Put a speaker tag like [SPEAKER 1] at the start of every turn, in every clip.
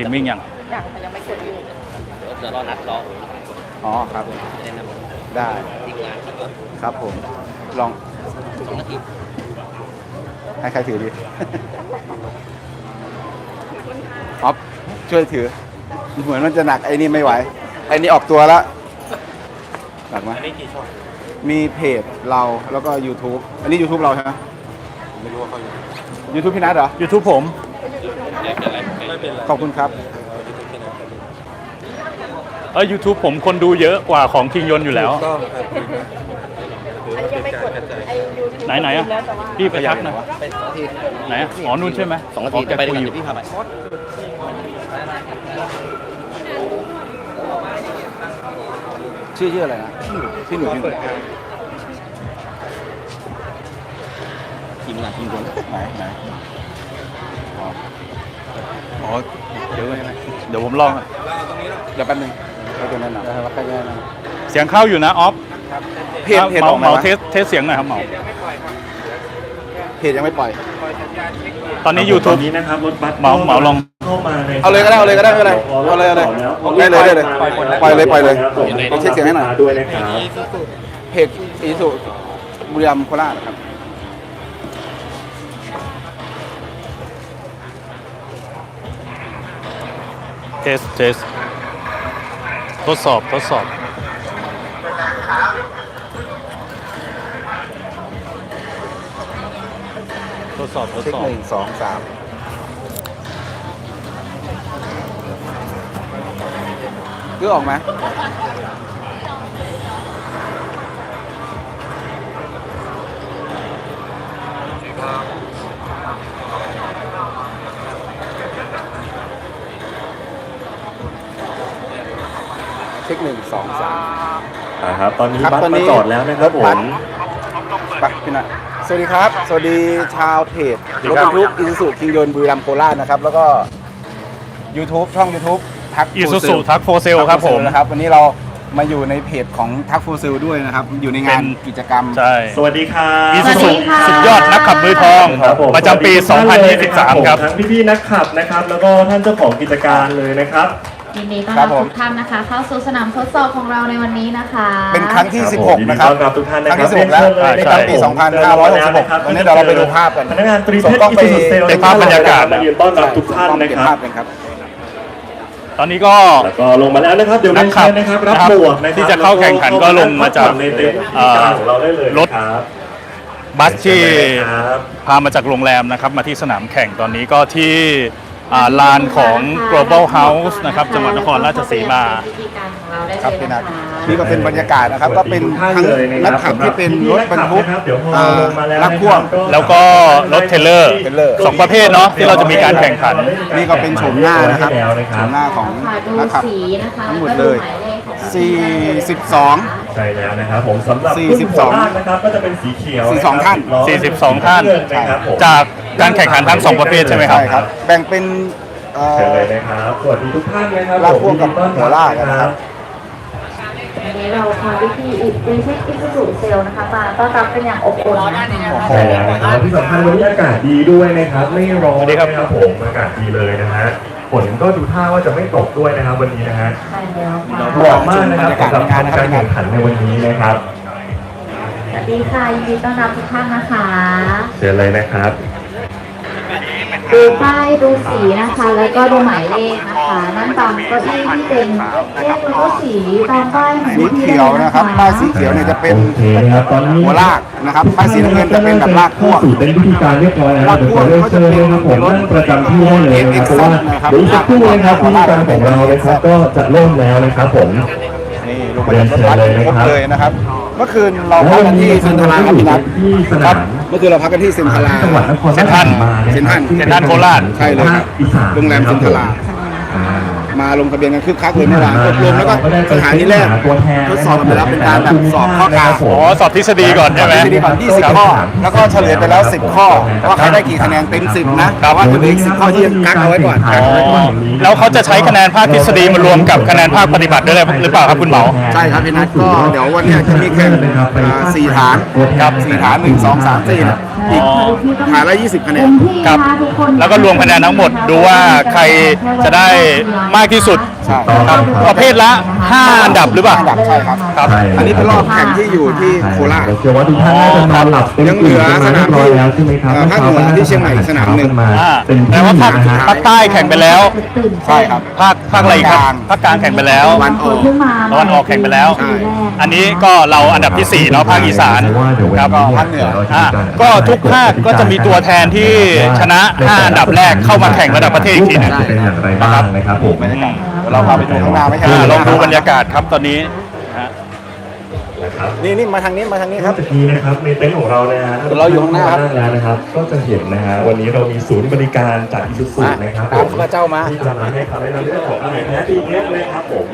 [SPEAKER 1] ตรีมมิ่งยัง
[SPEAKER 2] อย่างแต่ยังไม่กดอยู่
[SPEAKER 3] เดี๋ยวรอนัดรอ
[SPEAKER 4] อ๋อครับ
[SPEAKER 3] จะได้น
[SPEAKER 4] ได้ำ
[SPEAKER 3] ทีมงานที่ก็
[SPEAKER 4] ครับผม ลอง
[SPEAKER 3] สองนาที
[SPEAKER 4] ให้ใครถือดีออฟช่วยถือ เหมือนมันจะหนักไอ้นี่ไม่ไหว ไอ้นี่ออกตัวแล้วหนักไหม
[SPEAKER 1] อันนี้กี่ช่อง
[SPEAKER 4] มีเพจเราแล้วก็ YouTube อันนี้ YouTube เราใช่ไหมไม่รู้ว่าเขา YouTube พี่นัทเหรอ
[SPEAKER 1] ยูทูบผม
[SPEAKER 3] ไม่ เป็นไรไม่เป็นไร
[SPEAKER 4] ขอบคุณครับ
[SPEAKER 1] เออยูทูบผมคนดูเยอะกว่าของคิงยนอยู่แล้ว
[SPEAKER 2] อันนี้ยังไม่กดไอ้ยูทูบ
[SPEAKER 1] ไหนไหนๆอะ
[SPEAKER 2] แล้วแต่ว่า
[SPEAKER 1] พี่พยักหนะ
[SPEAKER 3] เป็นสองนาที
[SPEAKER 1] ไหนอะอ๋อนู่นใช่ไหม
[SPEAKER 3] สองนาที
[SPEAKER 1] แก
[SPEAKER 3] จะไป
[SPEAKER 1] คุ
[SPEAKER 3] ด้วย
[SPEAKER 1] ย
[SPEAKER 3] กัน
[SPEAKER 1] อยู่
[SPEAKER 3] เดี๋ยวพี่พาไป
[SPEAKER 4] ชื่อชื่ออะไรนะพี่หนุ่ยพี่หนุ่ย
[SPEAKER 3] ทีมงานทีมงาน
[SPEAKER 4] ไหนไหน อ๋อ
[SPEAKER 1] อ๋อเดี๋ยวเดี๋ยวผมลอง
[SPEAKER 4] เดี๋ยวแป๊บนึงเราจะแนะนำเราจะแนะน
[SPEAKER 1] เสียงเข้าอยู่นะออฟำ
[SPEAKER 4] เพจเพจ
[SPEAKER 1] เห
[SPEAKER 4] อ
[SPEAKER 1] มา
[SPEAKER 4] อก
[SPEAKER 1] เห
[SPEAKER 4] มา
[SPEAKER 1] มา
[SPEAKER 4] ไหม
[SPEAKER 1] เทสเทสเสียงหน่อยครับเหมา
[SPEAKER 4] เพจยังไม่ปล่อย
[SPEAKER 1] ตอนนี้
[SPEAKER 5] ต
[SPEAKER 1] YouTube
[SPEAKER 5] อนนี้นะครับรถบัส
[SPEAKER 1] เหมาเหมาลอง
[SPEAKER 5] เข้ามาใน
[SPEAKER 4] เอาเลยก็ได้เอาเลยก็ได้ไม่เป็นไรเอาเลยเอาเลยได้เลยได้เลยปล่อยเลยปล่อยเลยลองเช็คเสียงให้หน่อย
[SPEAKER 5] ด้วยนะครับ
[SPEAKER 4] เพจอีสุบุรีรัมย์โคราชนะครับ
[SPEAKER 1] เทสเทสทดสอบทดสอบ ทดสอบทด
[SPEAKER 4] เช็ค
[SPEAKER 1] สอบ
[SPEAKER 4] หนึ่งสองสามคือออกไหมเช็คหนึ่ง สองสาม
[SPEAKER 5] อ่าครับตอนนี้
[SPEAKER 4] ครับ
[SPEAKER 5] บัส
[SPEAKER 4] ตอนนี้
[SPEAKER 5] มาจอดแล้วนะครับผ
[SPEAKER 4] รถบั
[SPEAKER 5] ม
[SPEAKER 4] สไปพี่นะสวัสดีครับ สวัสดีชาวเพจ
[SPEAKER 1] สวัสดี
[SPEAKER 4] รถ
[SPEAKER 1] ครับ
[SPEAKER 4] บรรทุกอิซูซูคิงยนบุรีรัมย์โคราชนะครับ แล้วก็ YouTube ช่อง YouTube ทัก
[SPEAKER 1] อีซูซูทักโฟเซลครับผม
[SPEAKER 4] นะครับ วันนี้เรามาอยู่ในเพจของทักฟูซิลด้วยนะครับ อยู่ในงาน
[SPEAKER 1] เป็น
[SPEAKER 4] กิจกรรม
[SPEAKER 1] ใช่
[SPEAKER 5] สวัสดีครับ
[SPEAKER 1] อีซูซูสุดยอดนักขับมือทอง
[SPEAKER 5] ครับผม
[SPEAKER 1] ประจำปี
[SPEAKER 5] สวัสดีทุกท่านเลยนะ
[SPEAKER 1] 2023 ครับ
[SPEAKER 5] ผมทั้งพี่ๆนักขับนะครับ แล้วก็ท่านเจ้าของกิจการเลยนะครับ
[SPEAKER 6] ยินดีต้อน
[SPEAKER 4] ครั
[SPEAKER 6] รั
[SPEAKER 4] บบผม
[SPEAKER 6] ทุกท่านนะคะ เข้าสู่สนามทดสอบของเราในวันนี้นะคะ
[SPEAKER 4] เป็นครั้งที่
[SPEAKER 5] ครับผม
[SPEAKER 4] 16 นะครับ
[SPEAKER 5] ยินดีต้อนรับทุกท่านนะ
[SPEAKER 4] ครั้ง
[SPEAKER 5] ครับ
[SPEAKER 4] ที่16แล้ว
[SPEAKER 5] เรียนเชิญเลยนะครับ
[SPEAKER 4] ปี
[SPEAKER 5] ผม
[SPEAKER 4] 2566วันนี้เดี๋ยวเราไปดูภาพกัน
[SPEAKER 5] พนักงานตรี
[SPEAKER 4] ส่
[SPEAKER 5] เพ
[SPEAKER 4] ง
[SPEAKER 5] ช
[SPEAKER 4] กล้
[SPEAKER 5] ร
[SPEAKER 4] อง
[SPEAKER 5] อิ
[SPEAKER 4] ไป
[SPEAKER 5] สุเซล
[SPEAKER 1] เป็นภาพบรรยากาศ
[SPEAKER 5] มาเรียนต้อนรับทุกท่าน
[SPEAKER 4] ต้อง
[SPEAKER 5] นะ
[SPEAKER 4] เก็บ
[SPEAKER 5] ครั
[SPEAKER 4] ภา
[SPEAKER 5] บ
[SPEAKER 4] พกันครับ
[SPEAKER 1] ตอนนี้ก็
[SPEAKER 5] แล้วก็ลงมาแล้วนะครับ เดี๋ยว
[SPEAKER 1] นั
[SPEAKER 5] เรี
[SPEAKER 1] ก
[SPEAKER 5] ยน
[SPEAKER 1] ขับ
[SPEAKER 5] เชิญนะครับ รับ
[SPEAKER 1] นะครับ
[SPEAKER 5] หมวกนะครับ
[SPEAKER 1] ที่จะเข้าแข่งขันก็ลงมาจาก
[SPEAKER 5] ในเต็นท์กิจการของเราได้เลย
[SPEAKER 1] รถ
[SPEAKER 5] นะครับ
[SPEAKER 1] บัสที่
[SPEAKER 5] ครับ
[SPEAKER 1] พามาจากโรงแรมนะครับ มาที่สนามแข่งตอนนี้ก็ที่อ่า ลานของ global house นะครับจังหวัดนครราชสีมา
[SPEAKER 6] วิธีการของเราได้
[SPEAKER 4] ครับ
[SPEAKER 6] เลย
[SPEAKER 4] พี่นัท
[SPEAKER 6] นะคะ
[SPEAKER 4] นี่ก็เป็นบรรยากาศนะครับ ก็เป็น
[SPEAKER 5] สวัส
[SPEAKER 4] ทั้ง
[SPEAKER 5] ดีทุกท่านเลยนะครับ
[SPEAKER 4] นักขับที่เป็นรถบรรทุก
[SPEAKER 5] เดี๋ยวพอ
[SPEAKER 4] อ่า
[SPEAKER 5] ลงมาแล้ว
[SPEAKER 4] รับพ่วง
[SPEAKER 1] แล้วก็รถเทรลเลอร์
[SPEAKER 4] เทรลเลอร์
[SPEAKER 1] สองประเภทเนาะที่เราจะมีการแข่งขัน
[SPEAKER 4] นี่ก็เป็นโฉมหน้านะครับ
[SPEAKER 5] แล้วนะค
[SPEAKER 4] โฉ
[SPEAKER 5] รับ
[SPEAKER 4] มหน้าของ
[SPEAKER 6] ค่ะดู
[SPEAKER 4] นักขับ
[SPEAKER 6] สีนะคะ
[SPEAKER 4] ทั้งหมด
[SPEAKER 6] แล้วก็
[SPEAKER 4] เลย
[SPEAKER 6] หมายเลขของ
[SPEAKER 4] 42
[SPEAKER 5] ใช่แล้วนะครับผมสำหรับ
[SPEAKER 4] สี่
[SPEAKER 5] รุ่น
[SPEAKER 4] สิบ
[SPEAKER 5] หั
[SPEAKER 4] ส
[SPEAKER 5] ว
[SPEAKER 4] อง
[SPEAKER 5] ลากนะครับก็จะเป็นสีเขียว
[SPEAKER 4] สี่สองท่านะ
[SPEAKER 5] ครับ
[SPEAKER 1] 42ท่าน
[SPEAKER 5] นะครับผม
[SPEAKER 1] จาก การแข่งขันทั้งสองประเภทใช่ไหมครับ
[SPEAKER 4] ใช่ครับ แบ่งเป็นเอ่อ
[SPEAKER 5] เชิญเลยนะครับสวัสดีทุกท่านนะครับ
[SPEAKER 4] ลากพ่วงกับ
[SPEAKER 5] ผมยินดีต้อน
[SPEAKER 4] หัวลากนะครับ
[SPEAKER 6] วันนี้เราพาวิธีอีกเป็นเช็คอิสุสุเซลนะคะมาต้อนรับเป็นอย่างอบอุ่นนะคะ
[SPEAKER 5] ใช่แล้วนะครับที่สำคัญวันนี้อากาศดีด้วยนะครับ ไม่ร้อน
[SPEAKER 1] สวัสดีครับ
[SPEAKER 5] นะครับผมอากาศดีเลยนะฮะฝนก็ดูท่าว่าจะไม่ตกด้วยนะครับวันนี้นะฮะ
[SPEAKER 6] ใช่แล้วค่ะ
[SPEAKER 5] เหมาะมากนะครับสำหรับการแข่งขันในวันนี้นะครับ
[SPEAKER 6] สวัสดีค่ะยินดีต้อนรับทุกท่านนะคะ
[SPEAKER 5] เชิญเลยนะครับ
[SPEAKER 6] ดูป้ายดูสีนะคะ แล้วก็ดูหมายเลขนะคะ นั่งตามเก้าอี้ที่เป็นเลขแล้วก็สีตามป้ายของ
[SPEAKER 4] สี
[SPEAKER 6] ที่
[SPEAKER 4] เขียวนะครับป้ายสีเขียวเนี่ยจะเป็น
[SPEAKER 5] โอเคนะครับตอนนี้
[SPEAKER 4] หัวลากนะครับป้ายสีน้ำเงินจะเป็นแบบลากพ่วง
[SPEAKER 5] เข้าสู่เป็นพิธีการเรียบร้อยแล้วนะครับเดี๋ยวขอเรียนเชิญนะครับผมนั่งประจำที่ได้เลยนะครับเพราะว่าเดี๋ยวอีกสักครู่นะครับพิธีการของเรานะครับ ก็จะเริ่มแล้วนะครับผม
[SPEAKER 4] นี่ลงมาจากรถบัสครบเลยนะครับ เมื่อคืนเราพักกันที่เซนทราครับพี่นัท
[SPEAKER 5] ที่ส
[SPEAKER 4] ครั
[SPEAKER 5] นา
[SPEAKER 4] บ
[SPEAKER 5] ม
[SPEAKER 4] เมื่อคืนเราพักกันที่เซนทรา
[SPEAKER 5] จังหวัดนครราชสีมา
[SPEAKER 4] เซ็นทรัล
[SPEAKER 5] ที่
[SPEAKER 1] เซ็นทรัลโคราช
[SPEAKER 4] ใช่เลยครับ
[SPEAKER 5] อีสาน
[SPEAKER 4] โรงแรมเซ็นทรา
[SPEAKER 5] อ่า
[SPEAKER 4] มาลงทะเบียนกันคึกคักเลยเมื่อวานอบรมแล้วก็สถานีแรกทดสอบกันไปแล้วเป็นการแบบสอบข้อกลาง
[SPEAKER 1] อ๋อสอบทฤษฎีก่อนใช่ไหม
[SPEAKER 4] ทฤษฎีก่อน20 ข้อ แล้วก็เฉลยไปแล้ว 10 ข้อว่าใครได้กี่คะแนนเต็ม 10 นะแต่ว่าจะเหลืออีก10ข้อที่ยังกักเอาไว้ก่อนกักเอาไว้ก่อน
[SPEAKER 1] แล้วเขาจะใช้คะแนนภาคทฤษฎีมารวมกับคะแนนภาคปฏิบัติด้วยหรือเปล่าครับคุณเหมา
[SPEAKER 4] ใช่ครับพี่นัทก็เดี๋ยววันเนี้ยจะมีแข่งอ่าสี่ฐานครับสี่ฐานหนึ่งสองสามสี่ นะอีก
[SPEAKER 1] อ๋อ
[SPEAKER 4] ฐาละ20คะแนน
[SPEAKER 1] ครับ แล้วก็รวมคะแนนทั้งหมดดูว่าใครจะได้มากที่สุด
[SPEAKER 4] ใช่
[SPEAKER 1] ครับประเภทละ 5 อันดับหรือเปล่า
[SPEAKER 4] อันดับใช่ครับ
[SPEAKER 1] ครับ
[SPEAKER 5] ใช่
[SPEAKER 4] อันนี้เป็นรอบแข่งที่อยู่ที่โคราช
[SPEAKER 5] เชื่อว่าทุกท่านน่าจะนอนหลับเต็ม
[SPEAKER 4] ยังเหลื
[SPEAKER 5] อิ่ม
[SPEAKER 4] อ
[SPEAKER 5] กันมาเรียบร้อยแล้วใช่ไหมครับ
[SPEAKER 4] เอ่อภาคเหนือที่เชียงใหม่อีกสนามหนึ่ง
[SPEAKER 5] มา
[SPEAKER 1] อ่า
[SPEAKER 5] เต็ม
[SPEAKER 1] แต่
[SPEAKER 5] ที่
[SPEAKER 1] ว่าภาค
[SPEAKER 5] นะฮะ
[SPEAKER 1] ภาคใต้แข่งไปแล้ว
[SPEAKER 4] ใช่ครับ
[SPEAKER 1] ภาคภาคอะไรอีกครับ
[SPEAKER 4] ภาคกลาง
[SPEAKER 1] ภาคกลางแข่งไปแล้ว
[SPEAKER 4] ตะวันออก
[SPEAKER 1] ตะวันออกแข่งไปแล้ว
[SPEAKER 4] ใช่
[SPEAKER 1] อันนี้ก็เราอันดับที่ 4 เนาะภาคอีสาน
[SPEAKER 5] เพราะว่าเดี๋ยววัน
[SPEAKER 1] ครับ
[SPEAKER 5] นี้
[SPEAKER 4] ภาคเหนือ
[SPEAKER 1] อ่าก็ทุกภาคก็จะมีตัวแทนที่ชนะ 5 อันดับแรกเข้ามาแข่งระดับประเทศอีกทีหนึง
[SPEAKER 5] จะเป็นอย่างไรบ้างนะครับผม
[SPEAKER 4] เดี๋ ยวเราพาไปดูข้างหน้าไหมครั
[SPEAKER 1] อ่า
[SPEAKER 4] บ
[SPEAKER 1] ลองดูบรรยากาศครับตอนนี้นะฮะ
[SPEAKER 5] นะครับ
[SPEAKER 4] นี่นี่มาทางนี้มาทางนี้ครับ
[SPEAKER 5] จากนี้นะครับในเต็นท์ของเรานะฮะ
[SPEAKER 4] เราอยู่ข้างหน้าครับ
[SPEAKER 5] แล้วนะครับ ก็จะเห็นนะฮะวันนี้เรามีศูนย์บริการจากอิสุสุนะครับ
[SPEAKER 4] ตามข้าพเจ้ามา
[SPEAKER 5] ที่จะมาให้คำแนะนำเรื่องของอาหารแท้ปีเล็กนะครับผม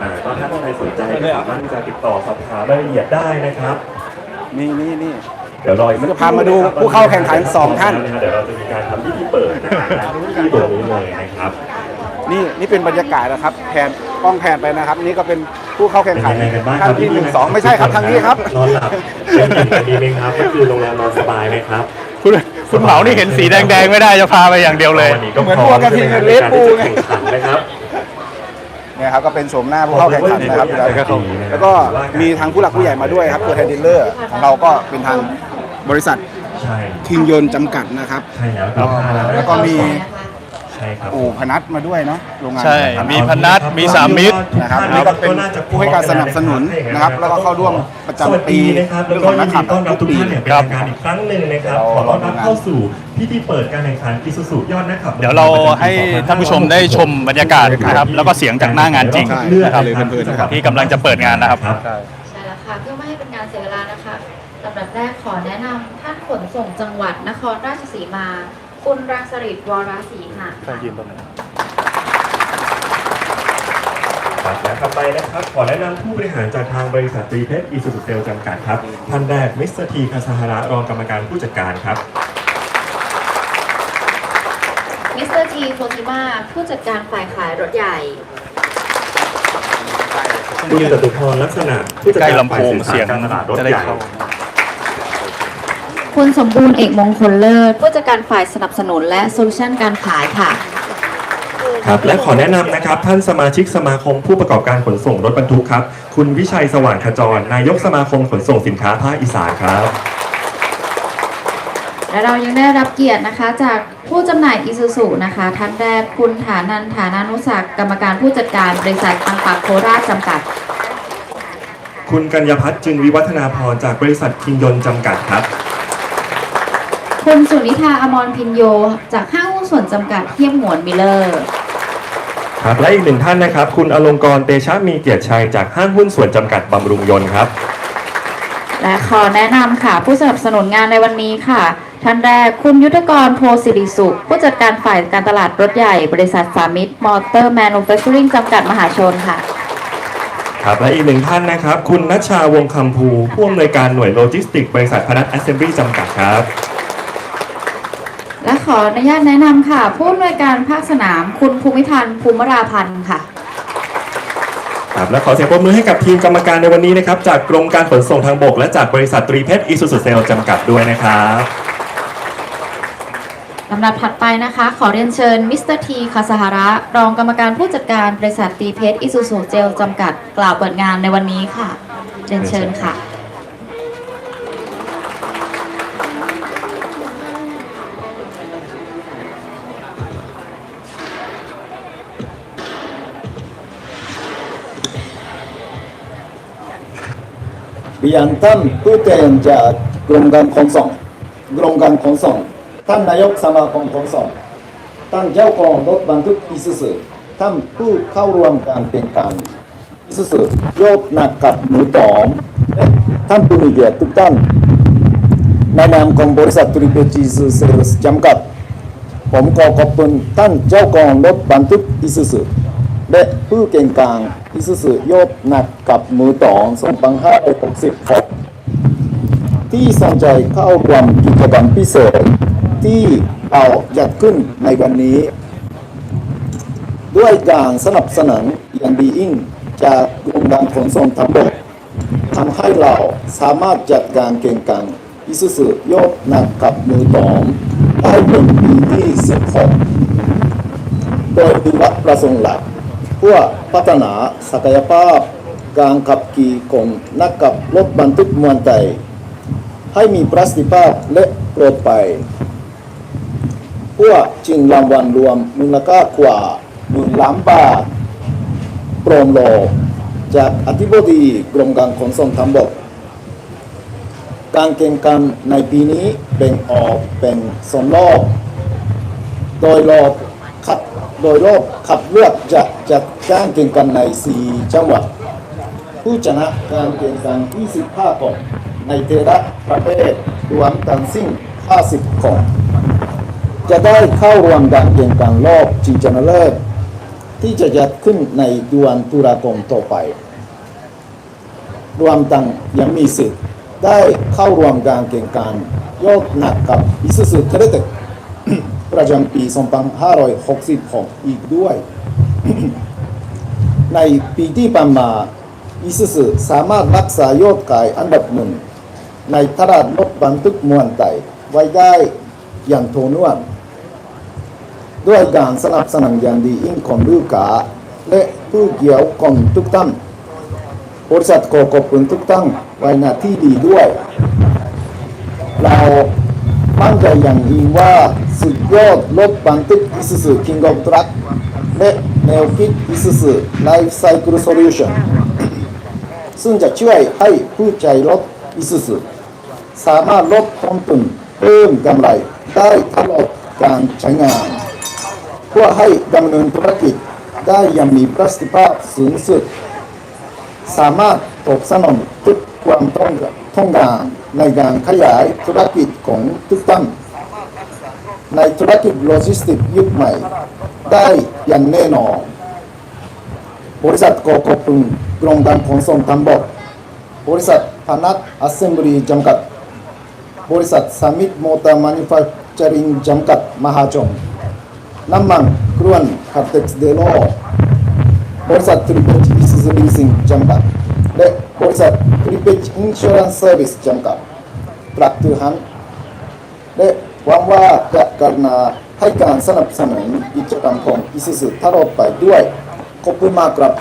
[SPEAKER 5] อ่าก็ถ้าท่านใดสนใจก็สามารถที่จะติดต่อสอบถามรายละเอียดได้นะครับ
[SPEAKER 4] นี่นี่นี่
[SPEAKER 5] เดี๋ยวรออีกสัก
[SPEAKER 4] จะพามาดูผู้เข้าแข่งขันสองท่าน
[SPEAKER 5] เดี๋ยวเราจะมีการทำพิธีเปิดนะครับที่ตรงนี้เลยนะครับ
[SPEAKER 4] นี่นี่เป็นบรรยากาศนะครับแผนกล้องแผนไปนะครับ นี่ก็เป็นผู้เข้าแข่ง
[SPEAKER 5] เป็น
[SPEAKER 4] ขัน
[SPEAKER 5] ยังไงกันบ้างค
[SPEAKER 4] ท่า
[SPEAKER 5] รับ
[SPEAKER 4] นที่หนึ่งสองไม่ใช่ครับทางนี้ครับ
[SPEAKER 5] นอนหลับเป็นกินกันดีไหมครับก็คือโรงแรมนอนสบายไหมครับ
[SPEAKER 1] คุณคุณเหมานี่เห็นสีแดงๆไม่ได้จะพาไปอย่างเดียวเลย
[SPEAKER 5] วันนี้ก็
[SPEAKER 4] เหมือน
[SPEAKER 5] พร้
[SPEAKER 4] พว
[SPEAKER 5] อกม
[SPEAKER 4] กระทิง
[SPEAKER 5] ใช่ไหม
[SPEAKER 4] เลสปูไง
[SPEAKER 5] ในการที่จะแข่งขันนะครับ
[SPEAKER 4] เนี่ยครับก็เป็นโฉมหน้าผู้เข้าแข่งขันนะครับแล้วก็มีทางผู้หลักผู้ใหญ่มาด้วยครับตัวแทนดีลเลอร์ของเราก็เป็นทางบริษัท
[SPEAKER 5] ใช่
[SPEAKER 4] คิงยนต์จำกัดนะครับ
[SPEAKER 5] ใช่แล้วครับ
[SPEAKER 4] แล้วก็มี
[SPEAKER 5] ใช่ครับ
[SPEAKER 4] อู่พนัทมาด้วยเนาะโรงงาน
[SPEAKER 1] ใช่ มีพนัทมีสามมิตร
[SPEAKER 4] นะครับนี่ก็เป็นผู้ให้การสนับสนุนนะครับ แล้วก็เข้าร่วมประจำปี
[SPEAKER 5] สวัสดีนะครับแล้วก็ยินดีต้อนรับทุกท่านอย่างเป็นทางการอีกครั้งหนึ่งนะครับ ขอต้อนรับเข้าสู่พิธีเปิดการแข่งขันกิสุสุยอดนะครับ
[SPEAKER 1] เดี๋ยวเราให้ท่านผู้ชมได้ชมบรรยากาศนะครับ แล้วก็เสียงจากหน้างานจริง
[SPEAKER 4] ใช่
[SPEAKER 1] นะครับ
[SPEAKER 4] เลยเพลินๆนะครับ
[SPEAKER 1] ที่กำลังจะเปิดงานนะครับ
[SPEAKER 5] ครับ
[SPEAKER 6] ใช่แล้วค่ะเพื่อไม่ให้เป็นการเสียเวลานะคะลำดับแรกขอแนะนำท่านขนส่งจังหวัดนครราชสีมา คุณรังสริตวรศรีหะค่ะ
[SPEAKER 5] ครับและต่อไปนะครับ ขอแนะนำผู้บริหารจากทางบริษัทตรีเพชรอีสุสุเซลจำกัดครับ ท่านแรกมิสเตอร์ทีคาซาฮาระรองกรรมการผู้จัดการครับ
[SPEAKER 6] มิสเตอร์ทีโฟติมาผู้จัดการฝ่ายขายรถใหญ่
[SPEAKER 5] คุณจตุพรลักษณะผู้จัด
[SPEAKER 1] ใกล้
[SPEAKER 5] การ
[SPEAKER 1] ลำโพงเสียง
[SPEAKER 5] การตลาดรถ
[SPEAKER 1] จะได้
[SPEAKER 5] ใหญ่
[SPEAKER 1] เข้า
[SPEAKER 6] คุณสมบูรณ์เอกมงคลเลิศผู้จัดการฝ่ายสนับสนุนและโซลูชันการขายค่ะ
[SPEAKER 5] ครับและขอแนะนำนะครับ ท่านสมาชิกสมาคมผู้ประกอบการขนส่งรถบรรทุกครับ คุณวิชัยสว่างขจร นายกสมาคมขนส่งสินค้าภาคอีสานครับ
[SPEAKER 6] และเรายังได้รับเกียรตินะคะ จากผู้จำหน่ายอิซูซุนะคะ ท่านแรกคุณฐานันฐานานุศักดิ์กรรมการผู้จัดการบริษัทบางปากโคราชจำกัด
[SPEAKER 5] คุณกัญญพัฒน์จึงวิวัฒนาพรจากบริษัทคิงยนต์จำกัดครับ
[SPEAKER 6] คุณสุนิธาอมรพินโย จากห้างหุ้นส่วนจำกัดเทียมหมวนมิลเลอร์
[SPEAKER 5] ครับและอีกหนึ่งท่านนะครับ คุณอลงกรณ์เตชะมีเกียรติชัยจากห้างหุ้นส่วนจำกัดบำรุงยนต์ครับ
[SPEAKER 6] และขอแนะนำค่ะ ผู้สนับสนุนงานในวันนี้ค่ะ ท่านแรกคุณยุทธกรโพสิริสุข ผู้จัดการฝ่ายการตลาดรถใหญ่ บริษัทสามิตรมอเตอร์แมนูแฟคเจอริงจำกัดมหาชนค่ะ
[SPEAKER 5] ครับและอีกหนึ่งท่านนะครับ คุณนัชชาวงคำภูผู้อำนวยการหน่วยโลจิสติกส์บริษัทพนัทแอสเซมบลีจำกัดครับ
[SPEAKER 6] และ ขออนุญาตแนะนำค่ะ ผู้อำนวยการภาคสนามคุณภูมิพันธ์ภูมิราพันธ์ค่ะ
[SPEAKER 5] ครับและขอเสียงปรบมือให้กับทีมกรรมการในวันนี้นะครับ จากกรมการขนส่งทางบก และจากบริษัทตรีเพชรอีซูซูเซลจำกัดด้วยนะครับ
[SPEAKER 6] ลำดับถัดไปนะคะ ขอเรียนเชิญมิสเตอร์ทีคาสหาระรองกรรมการผู้จัดการบริษัทตีเพชรอิซูซูเจลจำกัด กล่าวเปิดงานในวันนี้ค่ะ เรียนเชิญค่ะ
[SPEAKER 7] เรียนท่านผู้แทนจากกรมการขนส่งกรมการขนส่งท่านนายกสมาคมขนส่งท่านเจ้าของรถบรรทุกอิสุสุท่านผู้เข้าร่วมการเป็นการอิสุสุโยกหนักกับหนูตอมท่านผู้มีเกียรติทุกท่านในนามของบริษัทตริเปจิสุเซลส์จำกัด ผมขอขอบคุณท่านเจ้าของรถบรรทุกอิสุสุและผู้เก่งกลาง อิสุสุโยกหนักกับมือต่อ2560ครับที่สนใจเข้าร่วมกิจกรรมพิเศษที่เอาจัดขึ้นในวันนี้ ด้วยการสนับสนุนอย่างดียิ่งจากกรมการขนส่งทางบกทำให้เราสามารถจัดการแข่งขันอิสุสุยกหนักกับมือตอมได้เป็นปีที่16โดยมีวัตประสงค์หลัก เพื่อพัฒนาศักยภาพการขับขี่ของนักขับรถบรรทุกมวลไตให้มีประสิทธิภาพและปลอดภัยเพื่อจึงรางวัลรวมมูลค่ากว่าหมื่นล้านบาทโปรโมโลจากอธิบดีกรมการขนส่งทางบก การแข่งขันในปีนี้แบ่งออกเป็นสองรอบ โดยรอบคัดโดยรอบขับเลือกจะ จัดการแข่งขันใน 4 จังหวัด ผู้ชนะการแข่งขัน 25คนในเทระประเภทรวมทั้งสิ้น 50คนจะได้เข้าร่วมการแข่งขันรอบชิงชนะเลิศที่จะจัดขึ้นในเดือนตุลาคมต่อไป รวมทั้งยังมีสิทธิ์ได้เข้าร่วมการแข่งขันยกหนักกับอิสุสุเทเลตประจำปี2566อีกด้วย ในปีที่ผ่านมาอิสุสุสามารถรักษายอดขายอันดับหนึ่ง ในตลาดรถบรรทุกมวลไตไว้ได้อย่างโทนวนด้วยการสนับสนุนอย่างดียิ่งของลูกค้าและผู้เกี่ยวข้องทุกท่านบริษัทขอขอบคุณทุกท่านไว้หน้าที่ดีด้วย เรา มั่นใจอย่างยิ่งว่าสุดยอดรถบรรทุก Isuzu King of Truck และแนวคิด Isuzu Life Cycle Solution ซึ่งจะช่วยให้ผู้ใช้รถ Isuzu สามารถลดต้นทุนเพิ่มกำไรได้ตลอดการใช้งาน เพื่อให้ดำเนินธุรกิจได้อยังมีประสิทธิภาพสูงสุด สามารถตอบสนองทุกความต้องการ ต้องการในการขยายธุรกิจของทุกท่านในธุรกิจโลจิสติกยุคใหม่ ได้อย่างแน่นอน บริษัทกขอบคุณกรมการขนส่งทางบกบริษัทพนักอัสเซมบรีจำกัด บริษัทสามิธมอเตอร์แมนิแฟคเจอริงจำกัดมหาชนน้ำมันครวนคาร์เต็กซ์เดโลบริษัททริปเปจอิสุซูลีซิงจำกัด และบริษัททริปเปจอินชูรันเซอร์วิสจำกัดปรับตัวหันและหวังว่าจะกรุณาให้การสนับสนุนกิจกรรมของอิสุซูตลอดไปด้วยขอบคุณมากครับ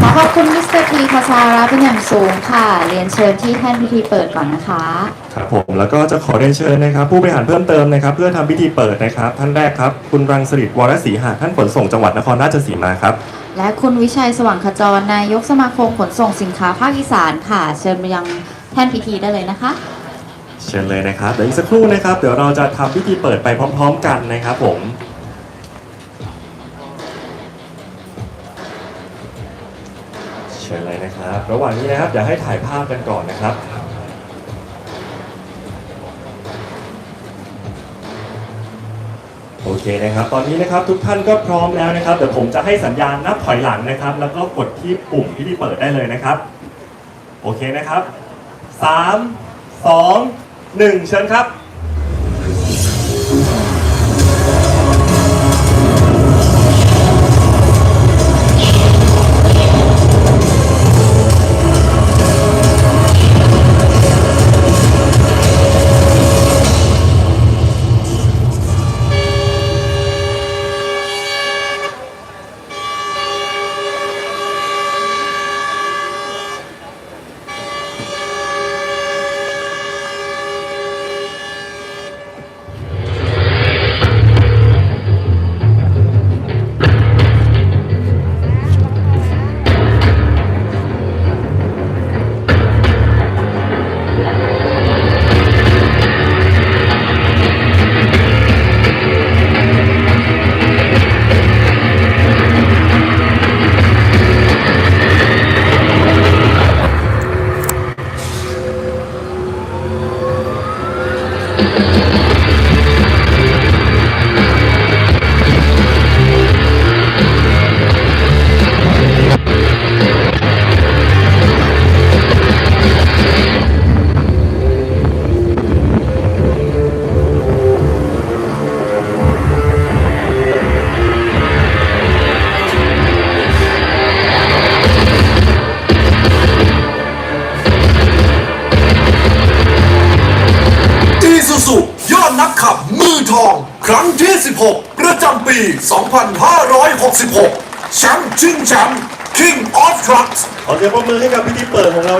[SPEAKER 6] ขอขอบคุณมิสเตอร์ทีคาซาระเป็นอย่างสูงค่ะ เรียนเชิญที่แท่นพิธีเปิดก่อนนะคะ
[SPEAKER 5] ครับผมแล้วก็จะขอเรียนเชิญนะครับ ผู้บริหารเพิ่มเติมนะครับ เพื่อทำพิธีเปิดนะครับ ท่านแรกครับ คุณรังสฤษดิ์วรศรีหะท่านขนส่งจังหวัดนครราชสีมาครับ
[SPEAKER 6] และคุณวิชัยสว่างขจรนายกสมาคมขนส่งสินค้าภาคอีสานค่ะ เชิญไปยังแท่นพิธีได้เลยนะคะ
[SPEAKER 5] เชิญเลยนะครับ เดี๋ยวอีกสักครู่นะครับ เดี๋ยวเราจะทำพิธีเปิดไปพร้อม ๆ กันนะครับผมเชิญเลยนะครับ ระหว่างนี้นะครับอยากให้ถ่ายภาพกันก่อนนะครับ เคนะครับ ตอนนี้นะครับทุกท่านก็พร้อมแล้วนะครับ เดี๋ยวผมจะให้สัญญาณนับถอยหลังนะครับ แล้วก็กดที่ปุ่มพิธีเปิดได้เลยนะครับ โอเคนะครับ 3 2 1 เชิญครับ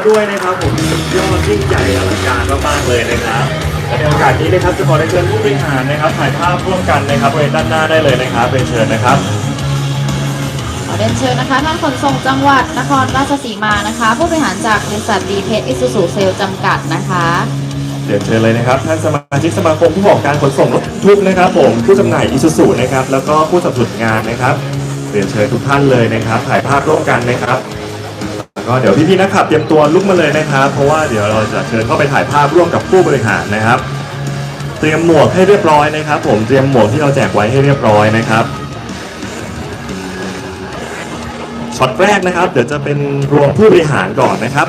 [SPEAKER 5] ดของเราด้วยนะครับผมสุดยอดยิ่งใหญ่อลังการมากๆเลยนะครับและในโอกาสนี้นะครับจะขอได้เชิญผู้บริหารนะครับถ่ายภาพร่วมกันนะครับบริเวณด้านหน้าได้เลยนะครับเป็นเชิญนะครับ
[SPEAKER 6] ขอเรียนเชิญนะคะท่านขนส่งจังหวัดนครราชสีมานะคะ ผู้บริหารจากบริษัทดีเพชรอิสุสุเซลจำกัดนะคะ
[SPEAKER 5] เรียนเชิญเลยนะครับท่านสมาชิกสมาคมผู้ประกอบการขนส่งรถบรรทุกนะครับผมผู้จำหน่ายอิสุสุนะครับแล้วก็ผู้สนับสนุนงานนะครับเรียนเชิญทุกท่านเลยนะครับ ถ่ายภาพร่วมกันนะครับแล้ว ก็เดี๋ยวพี่ๆนักขับเตรียมตัวลุกมาเลยนะครับ เพราะว่าเดี๋ยวเราจะเชิญเข้าไปถ่ายภาพร่วมกับผู้บริหารนะครับ เตรียมหมวกให้เรียบร้อยนะครับ ผมเตรียมหมวกที่เราแจกไว้ให้เรียบร้อยนะครับช็อตแรกนะครับ เดี๋ยวจะเป็นรวมผู้บริหารก่อนนะครับ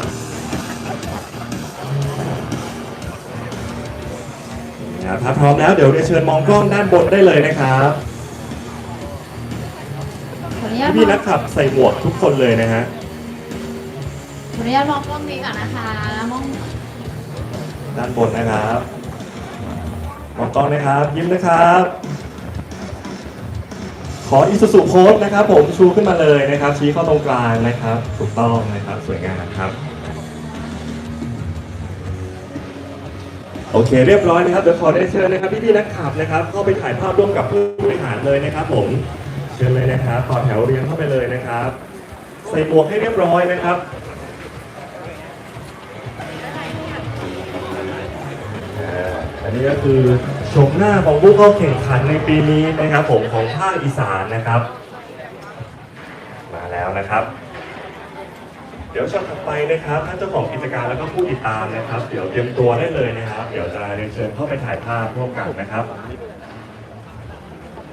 [SPEAKER 5] ครับถ้าพร้อมแล้วเดี๋ยวเรียนเชิญมองกล้องด้านบนได้เลยนะครับ
[SPEAKER 6] ขออนุญาตม
[SPEAKER 5] พี่
[SPEAKER 6] อง
[SPEAKER 5] นักขับใส่หมวกทุกคนเลยนะฮะ
[SPEAKER 6] ข ออนุญาตมองกล้องนี้ก่อนนะคะมอง
[SPEAKER 5] ด้านบนนะครับมองกล้องนะครับ ยิ้มนะครับ ขออิสุสุโค้ดนะครับ ผมชูขึ้นมาเลยนะครับ ชี้เข้าตรงกลางนะครับ ถูกต้องนะครับ สวยงามครับ โอเค เรียบร้อยนะครับเดี๋ยวขอได้เชิญนะครับพี่ๆนักขับนะครับ เข้าไปถ่ายภาพร่วมกับผู้บริหารเลยนะครับ ผมเชิญเลยนะครับต่อแถวเรียงเข้าไปเลยนะครับ ใส่หมวกให้เรียบร้อยนะครับ อันนี้ก็คือชมหน้าของผู้เข้าแข่งขันในปีนี้นะครับผมของภาคอีสานนะครับ มาแล้วนะครับ เดี๋ยวช่วงถัดไปนะครับท่านเจ้าของกิจการแล้วก็ผู้ติดตามนะครับ เดี๋ยวเตรียมตัวได้เลยนะครับ เดี๋ยวจะเรียนเชิญเข้าไปถ่ายภาพร่วมกันนะครับ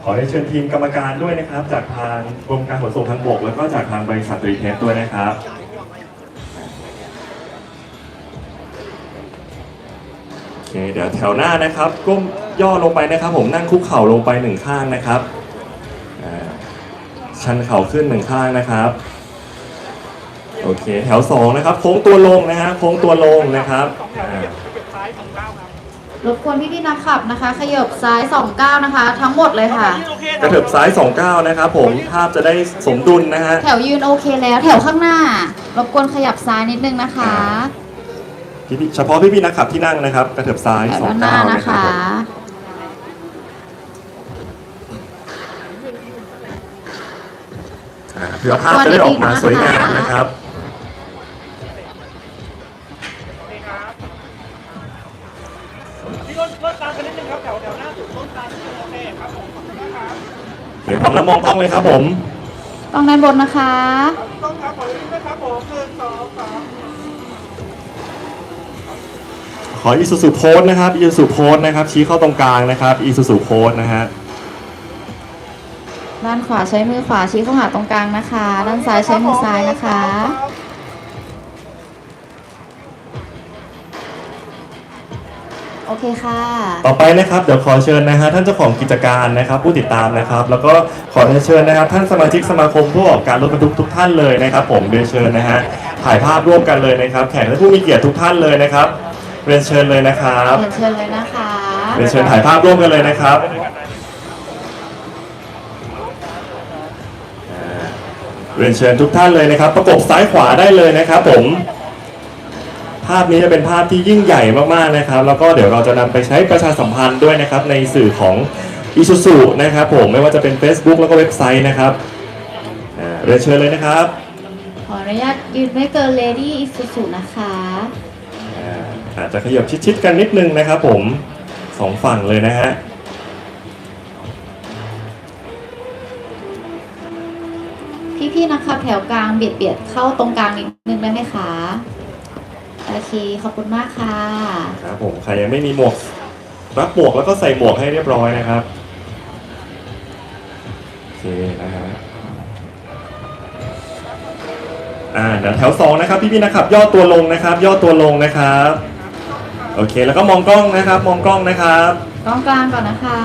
[SPEAKER 5] ขอได้เชิญทีมกรรมการด้วยนะครับ จากทางกรมการขนส่งทางบก แล้วก็จากทางบริษัทตรีเทสด้วยนะครับ เคเดี๋ยวแถวหน้านะครับก้มย่อลงไปนะครับ ผมนั่งคุกเข่าลงไปหนึ่งข้างนะครับอ่าชันเข่าขึ้นหนึ่งข้างนะครับโอเคแถวสองนะครับโค้งตัวลงนะฮะโค้งตัวลงนะครับอ่าร
[SPEAKER 6] บกวนพี่ๆนักขับนะคะ ขยับซ้าย29นะคะ ทั้งหมดเลยค่ะ
[SPEAKER 5] กระเถิบซ้าย2ก้าวนะครับผมภาพจะได้สมดุลนะฮะ
[SPEAKER 6] แถวยืนโอเคแล้ว แถวข้างหน้ารบกวนขยับซ้ายนิดนึงนะคะ
[SPEAKER 5] พี่ๆเฉพาะพี่ๆนักขับที่นั่งนะครับ กระเถิบซ้าย
[SPEAKER 6] แถว
[SPEAKER 5] สอ
[SPEAKER 6] ด้างนหน้า
[SPEAKER 5] ก้าว
[SPEAKER 6] นะ
[SPEAKER 5] นะครับ
[SPEAKER 6] คะ
[SPEAKER 5] ผมอ่าเพื่อภาพจะได้ออกมาสวยงามนะครับเดี๋ยวพร้อมแล้วมองกล้องเลยครับผม
[SPEAKER 6] ต้องด้านบนนะคะ
[SPEAKER 5] ขออี ซูซูโพสนะครับอีซูซูโพสนะครับ ชี้เข้าตรงกลางนะครับอีซูซูโพสนะฮะ
[SPEAKER 6] ด้านขวาใช้มือขวาชี้เข้าหาตรงกลางนะคะ ด้านซ้ายใช้มือซ้ายนะคะ โอเคค่ะ
[SPEAKER 5] ต่อไปนะครับเดี๋ยวขอเชิญนะฮะท่านเจ้าของกิจการนะครับ ผู้ติดตามนะครับ แล้วก็ขอเชิญนะครับ ท่านสมาชิกสมาคมผู้ประกอบการรถบรรทุกทุกท่านเลยนะครับ ผมเรียนเชิญนะฮะถ่ายภาพร่วมกันเลยนะครับ แขกและผู้มีเกียรติทุกท่านเลยนะครับ เรียนเชิญเลยนะครับ
[SPEAKER 6] เรียนเชิญเลยนะคะ
[SPEAKER 5] เรียนเชิญถ่ายภาพร่วมกันเลยนะครับอ่าเรียนเชิญทุกท่านเลยนะครับ ประกบซ้ายขวาได้เลยนะครับ ผม ภาพนี้จะเป็นภาพที่ยิ่งใหญ่มากๆนะครับ แล้วก็เดี๋ยวเราจะนำไปใช้ประชาสัมพันธ์ด้วยนะครับ ในสื่อของ i s u z u นะครับผมไม่ว่าจะเป็น Facebook แล้วก็เว็บไซต์นะครับอ่าเรียนเชิญเลยนะครับ
[SPEAKER 6] ขออนุญาตยืนไม่เกิน Lady Isuzu นะคะ
[SPEAKER 5] อ่าอาจจะขยับชิดๆกันนิดนึงนะครับผมสองฝั่งเลยนะฮะ
[SPEAKER 6] พี่ๆนะคะแถวกลางเบียดเบียดเข้าตรงกลางนิดนึงได้ไหมคะโอเคขอบคุณมากค่ะ
[SPEAKER 5] ครับผมใครยังไม่มีหมวกรับหมวกแล้วก็ใส่หมวกให้เรียบร้อยนะครับโอเคนะฮะอ่าเดี๋ยวแถวสองนะครับพี่ๆนะครับ ย่อตัวลงนะครับ ย่อตัวลงนะครับ โอเค แล้วก็มองกล้องนะครับ มองกล้องนะครับ
[SPEAKER 6] กล้องกลางก่อนนะคะ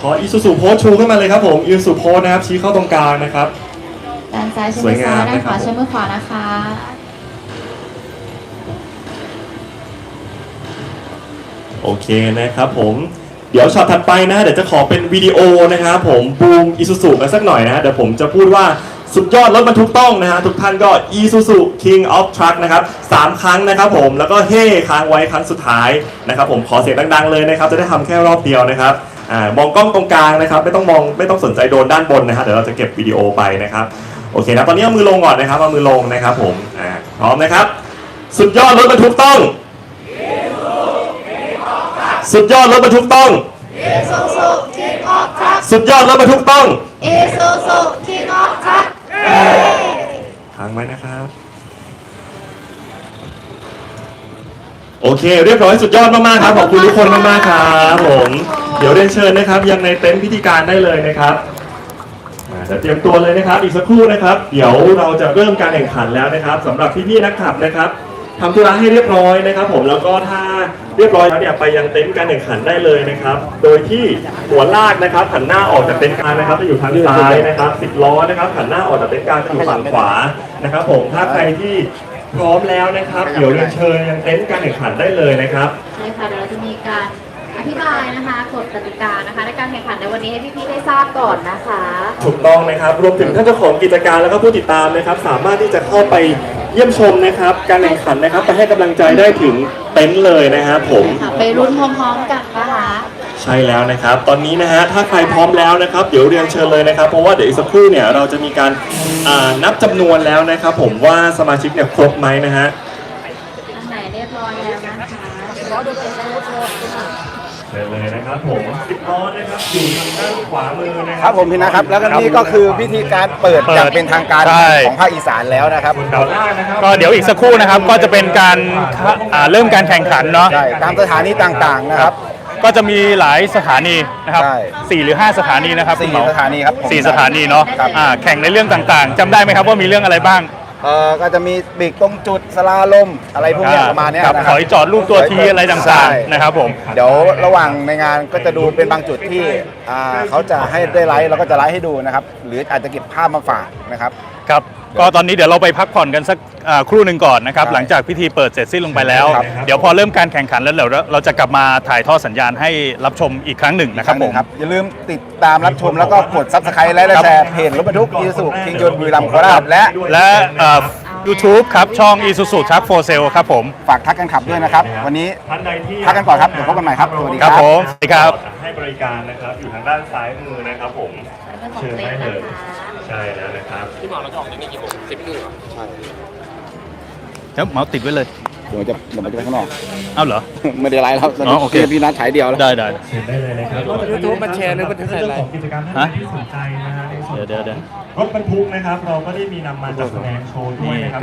[SPEAKER 5] ขออีซูซูโพสชูขึ้นมาเลยครับผมอีซูซูโพสนะครับ ชี้เข้าตรงกลางนะครับ
[SPEAKER 6] ด้านซ้ายใช้
[SPEAKER 5] สว
[SPEAKER 6] มื
[SPEAKER 5] ย
[SPEAKER 6] อซ้าย
[SPEAKER 5] งาม
[SPEAKER 6] ด้านขวา
[SPEAKER 5] นะครับ
[SPEAKER 6] ใช้มือขวานะคะ
[SPEAKER 5] โอเคนะครับผมเดี๋ยวช็อตถัดไปนะฮะเดี๋ยวจะขอเป็นวิดีโอนะครับผมบูมอีซูซูกันสักหน่อยนะฮะเดี๋ยวผมจะพูดว่า สุดยอดรถบรรทุกต้องนะฮะทุกท่านก็ Isuzu King of Truck นะครับสามครั้งนะครับผมแล้วก็เฮ่ค้างไว้ครั้งสุดท้ายนะครับผมขอเสียงดังๆเลยนะครับจะได้ทำแค่รอบเดียวนะครับอ่ามองกล้องตรงกลางนะครับไม่ต้องมองไม่ต้องสนใจโดนด้านบนนะฮะเดี๋ยวเราจะเก็บวิดีโอไปนะครับโอเคนะตอนนี้เอามือลงก่อนนะครับเอามือลงนะครับผมอ่าพร้อมนะครับ สุดยอดรถบรรทุกต้อง สุดยอดรถบรรทุกต้อง
[SPEAKER 2] Isuzu King of Truck
[SPEAKER 5] สุดยอดรถบรรทุกต้อง
[SPEAKER 2] Isuzu King of Truck
[SPEAKER 5] ค้างไว้นะครับ โอเค เรียบร้อยสุดยอดมากๆครับ ขอบคุณทุกคนมากๆครับผม เดี๋ยวเรียนเชิญนะครับ ยังในเต็นท์พิธีการได้เลยนะครับอ่าเดี๋ยวเตรียมตัวเลยนะครับ อีกสักครู่นะครับ เดี๋ยวเราจะเริ่มการแข่งขันแล้วนะครับสำหรับพี่ๆนักขับนะครับ ทำธุระให้เรียบร้อยนะครับ ผมแล้วก็ถ้าเรียบร้อยแล้วเนี่ยไปยังเต็นท์การแข่งขันได้เลยนะครับ โดยที่หัวลากนะครับหันหน้าออกจากเต็นท์กลางนะครับจะอยู่ทางซ้ายนะครับสิบล้อนะครับหันหน้าออกจากเต็นท์กลางจะอยู่ฝั่งขวานะครับ ผมถ้าใครที่พร้อมแล้วนะครับ เดี๋ยวเรียนเชิญยังเต็นท์การแข่งขันได้เลยนะครับ
[SPEAKER 6] ใช่ค่ะเดี๋ยวเราจะมีการ อธิบายนะคะกฎกติกานะคะในการแข่งขันในวันนี้ให้พี่ๆได้ทราบก่อนนะคะ
[SPEAKER 5] ถูกต้องนะครับ รวมถึงท่านเจ้าของกิจการแล้วก็ผู้ติดตามนะครับ สามารถที่จะเข้าไปเยี่ยมชมนะครับ การแข่งขันนะครับไปให้กำลังใจได้ถึงเต็นท์เลยนะครับผม
[SPEAKER 6] ค่ะไปรุ่นพร้อมๆกันนะคะ
[SPEAKER 5] ใช่แล้วนะครับ ตอนนี้นะฮะ ถ้าใครพร้อมแล้วนะครับ เดี๋ยวเรียนเชิญเลยนะครับ เพราะว่าเดี๋ยวอีกสักครู่เนี่ย เราจะมีการอ่านับจำนวนแล้วนะครับ ผมว่าสมาชิกเนี่ยครบไหมนะฮะ
[SPEAKER 6] อันไหนเรียบร้อยแล้วนะคะ
[SPEAKER 5] เชิญเลยนะครับผมสิบล้อนะครับอยู่ทางด้านขวามือนะค
[SPEAKER 4] ค
[SPEAKER 5] รั
[SPEAKER 4] รับผมพี่นะครับ แล้วก็นี่ก็คือพิธีการเปิดอย่างเป็นทางการ
[SPEAKER 1] ใช่
[SPEAKER 4] ของภาคอีสานแล้วนะครับ
[SPEAKER 5] ครับนะครับ
[SPEAKER 1] ก็เดี๋ยวอีกสักครู่นะครับก็จะเป็นการอ่าเริ่มการแข่งขันเนาะ
[SPEAKER 4] ใช่ตามสถานีต่างๆนะครับ
[SPEAKER 1] ก็จะมีหลายสถานีนะครับ
[SPEAKER 4] ใช่
[SPEAKER 1] สี่หรือห้าสถานีนะครับ
[SPEAKER 4] สี่
[SPEAKER 1] คุณหมอ
[SPEAKER 4] สถานีครับผม
[SPEAKER 1] สี่สถานีเนาะ
[SPEAKER 4] ครับ
[SPEAKER 1] อ่าแข่งในเรื่องต่างๆจำได้ไหมครับว่ามีเรื่องอะไรบ้าง
[SPEAKER 4] เอ่อก็จะมีปีกตรงจุดสลาลมอะไรพวกเนี้ยประมาณเนี้ย
[SPEAKER 1] ครับ
[SPEAKER 4] นะค
[SPEAKER 1] ถ
[SPEAKER 4] รับ
[SPEAKER 1] อยจอดรูปตัวทีอะไรต่าง
[SPEAKER 4] ใช่
[SPEAKER 1] ๆนะครับผม
[SPEAKER 4] เดี๋ยวระหว่างในงานก็จะดูเป็นบางจุดที่อ่าเขาจะให้ได้ไลฟ์เราก็จะไลฟ์ให้ดูนะครับ หรืออาจจะเก็บภาพมาฝากนะครับ
[SPEAKER 1] ครับ ก็ตอนนี้เดี๋ยวเราไปพักผ่อนกันสักอ่าครู่หนึ่งก่อนนะครับ
[SPEAKER 4] ใช่
[SPEAKER 1] หลังจากพิธีเปิดเสร็จสิ้นลงไปแล้ว
[SPEAKER 4] ครับ
[SPEAKER 1] เดี๋ยวพอเริ่มการแข่งขันแล้วเดี๋ยวเราจะกลับมาถ่ายทอดสัญญาณให้รับชมอีกครั้งหนึ่งนะครับผม
[SPEAKER 4] ครับอย่าลืมติดตามรับชมแล้วก็กดซับสไครต์และแชร์เพจรถบรรทุกอีสุคิงยนต์บุรีรัมย์โคราชและ
[SPEAKER 1] และเอ่อ YouTube ครับ ช่อง Isuzu Truck for Sale ครับผม
[SPEAKER 4] ฝากทักกันขับด้วยนะครับ วันนี้
[SPEAKER 5] ท่านใดที่
[SPEAKER 4] พักกันก่อนครับเดี๋ยวพบกันใหม่ครับสวัสดี
[SPEAKER 1] ครับผม สวัสดีครับ
[SPEAKER 5] ให้บริการนะครับอยู่ทางด้านซ้ายมือนะครับผม เชิญได้เลยใช่แล้วนะครับ
[SPEAKER 3] พี่หมอเราจะออกจากนี่กี่โมงสิบครึ่งเหรอ
[SPEAKER 1] เดี๋ยวเมาส์ติดไว้เลย
[SPEAKER 4] เดี๋ยวจะเดี๋ยวมันจะไปข้างนอก
[SPEAKER 1] เอ้าเหรอ
[SPEAKER 4] ไม่ได้ไลฟ์แล้วตอน
[SPEAKER 1] อ๋
[SPEAKER 4] นี้
[SPEAKER 1] อโอเค
[SPEAKER 4] พี่นัดฉายเดียวแล้ว
[SPEAKER 1] ได้ได้
[SPEAKER 5] เชิญได้เลยนะครับ
[SPEAKER 3] ยูทูบมันแชร์หรือบันทึกไฮไลท์
[SPEAKER 5] ของกิจกรรมท่าน
[SPEAKER 1] ฮะ
[SPEAKER 5] ใดที่สนใจนะฮะในส่วน
[SPEAKER 1] เดี๋ยวเดี๋ยวเดี๋ยว
[SPEAKER 5] รถบรรทุกนะครับ เราก็ได้มีนำมาจัดแสดงโชว์ด้วยนะครับ